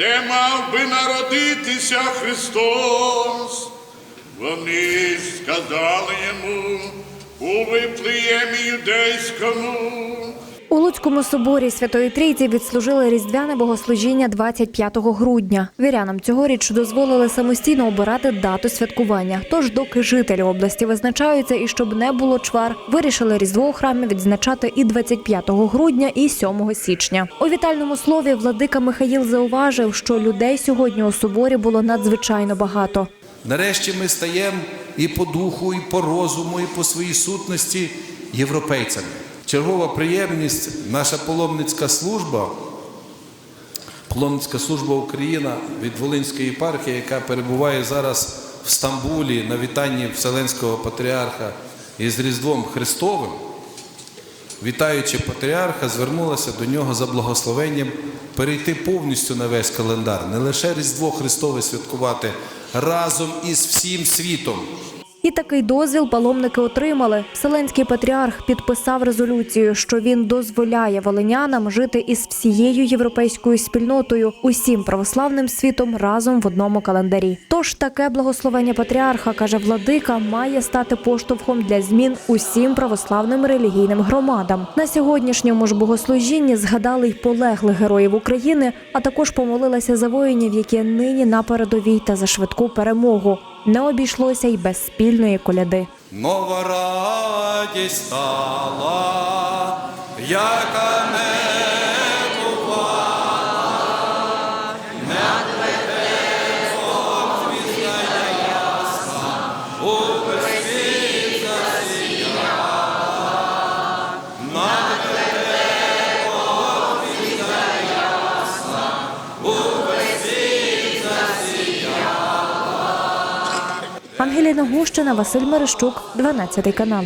де мав би народитися Христос. Вони сказали йому у Виплеємі юдейському. У Луцькому соборі Святої Трійці відслужили різдвяне богослужіння 25 грудня. Вірянам цьогоріч дозволили самостійно обирати дату святкування. Тож, доки жителі області визначаються і щоб не було чвар, вирішили різдво у храмі відзначати і 25 грудня, і 7 січня. У вітальному слові владика Михаїл зауважив, що людей сьогодні у соборі було надзвичайно багато. Нарешті ми стаємо і по духу, і по розуму, і по своїй сутності європейцями. Чергова приємність, наша паломницька служба, паломницька служба Україна від Волинської єпархії, яка перебуває зараз в Стамбулі на вітанні Вселенського патріарха із Різдвом Христовим, вітаючи патріарха, звернулася до нього за благословенням перейти повністю на весь календар, не лише Різдво Христове святкувати разом із всім світом. І такий дозвіл паломники отримали. Вселенський патріарх підписав резолюцію, що він дозволяє волинянам жити із всією європейською спільнотою, усім православним світом разом в одному календарі. Тож таке благословення патріарха, каже владика, має стати поштовхом для змін усім православним релігійним громадам. На сьогоднішньому ж богослужінні згадали й полеглих героїв України, а також помолилися за воїнів, які нині на передовій та за швидку перемогу. Не обійшлося й без спільної коляди. Нова радість стала, яка не бувала, Ангеліна Гущина, Василь Мерещук, 12 канал.